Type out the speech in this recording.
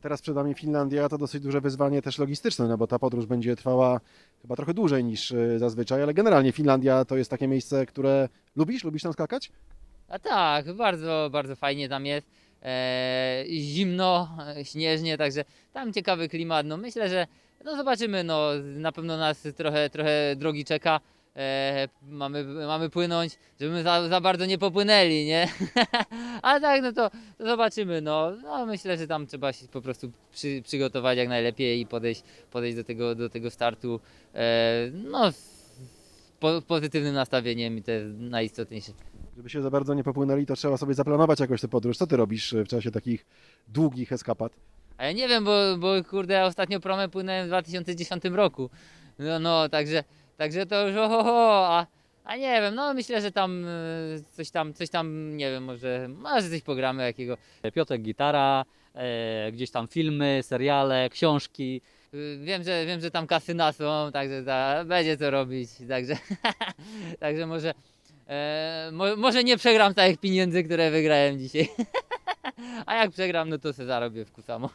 Teraz przed nami Finlandia, to dosyć duże wyzwanie też logistyczne, no bo ta podróż będzie trwała chyba trochę dłużej niż y, zazwyczaj, ale generalnie Finlandia to jest takie miejsce, które lubisz? Lubisz tam skakać? A tak, bardzo, bardzo fajnie tam jest. E, zimno, e, śnieżnie, także tam ciekawy klimat. No myślę, że no zobaczymy, no na pewno nas trochę, trochę drogi czeka. E, mamy, mamy płynąć, żeby my za, za bardzo nie popłynęli, nie? A tak, no to, to zobaczymy, no. no. Myślę, że tam trzeba się po prostu przy, przygotować jak najlepiej i podejść, podejść do, tego, do tego startu e, no, z po, pozytywnym nastawieniem i to jest najistotniejsze. Żeby się za bardzo nie popłynęli, to trzeba sobie zaplanować jakoś tę podróż. Co ty robisz y, w czasie takich długich eskapad? A ja nie wiem, bo, bo kurde, ja ostatnio promę płynąłem w 2010 roku. No, no także, także to już ohoho, a, a nie wiem, no myślę, że tam e, coś tam, coś tam, nie wiem, może, może coś pogramy jakiego. Piotrek gitara, e, gdzieś tam filmy, seriale, książki. Y, Wiem, że wiem, że tam kasyna są, także ta, będzie co robić, także, także może, e, mo, może nie przegram całych pieniędzy, które wygrałem dzisiaj. A jak przegram, no to se zarobię w kusamo.